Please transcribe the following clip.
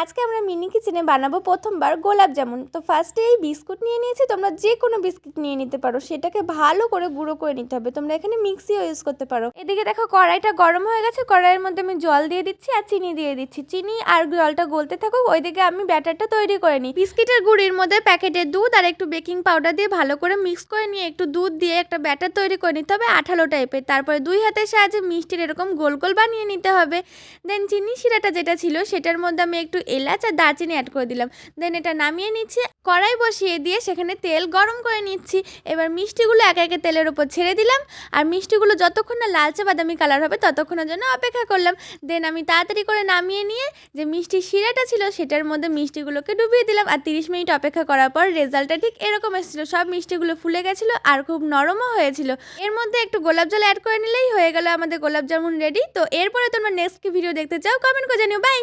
আজকে আমরা মিনি কিচেনে বানাবো প্রথমবার গোলাপ জামুন। তো ফার্স্টে এই বিস্কুট নিয়ে নিয়েছি, তোমরা যে কোনো বিস্কুট নিয়ে নিতে পারো, সেটাকে ভালো করে গুঁড়ো করে নিতে হবে। তোমরা এখানে মিক্সিও ইউজ করতে পারো। এদিকে দেখো, কড়াইটা গরম হয়ে গেছে, কড়াইয়ের মধ্যে আমি জল দিয়ে দিচ্ছি আর চিনি দিয়ে দিচ্ছি। চিনি আর জলটা গলতে থাকুক, ওইদিকে আমি ব্যাটারটা তৈরি করে নিই। বিস্কিটের গুঁড়ির মধ্যে প্যাকেটের দুধ আর একটু বেকিং পাউডার দিয়ে ভালো করে মিক্স করে নিয়ে একটু দুধ দিয়ে একটা ব্যাটার তৈরি করে নিতে হবে আঠালো টাইপের তারপরে দুই হাতের সাহায্যে মিষ্টির এরকম গোল গোল বানিয়ে নিতে হবে। দেন চিনি শিরাটা যেটা ছিল, সেটার মধ্যে আমি একটু এলাচ আর দারচিনি অ্যাড করে দিলাম। দেন এটা নামিয়ে নিচ্ছি, কড়াই বসিয়ে দিয়ে সেখানে তেল গরম করে নিচ্ছি। এবার মিষ্টিগুলো একে একে তেলের উপর ছেড়ে দিলাম। আর মিষ্টিগুলো যতক্ষণ না লালচে বাদামি কালার হবে, ততক্ষণের জন্য অপেক্ষা করলাম। দেন আমি তাড়াতাড়ি করে নামিয়ে নিয়ে যে মিষ্টি শিরাটা ছিল, সেটার মধ্যে মিষ্টিগুলোকে ডুবিয়ে দিলাম। আর তিরিশ মিনিট অপেক্ষা করার পর রেজাল্টটা ঠিক এরকম এসেছিল। সব মিষ্টিগুলো ফুলে গেছিল আর খুব নরমও হয়েছিল। এর মধ্যে একটু গোলাপ জল অ্যাড করে নিলেই হয়ে গেল আমাদের গোলাপ জামুন রেডি তো এরপরে তোমরা নেক্সট কি ভিডিও দেখতে চাও কমেন্ট করে জানিও। বাই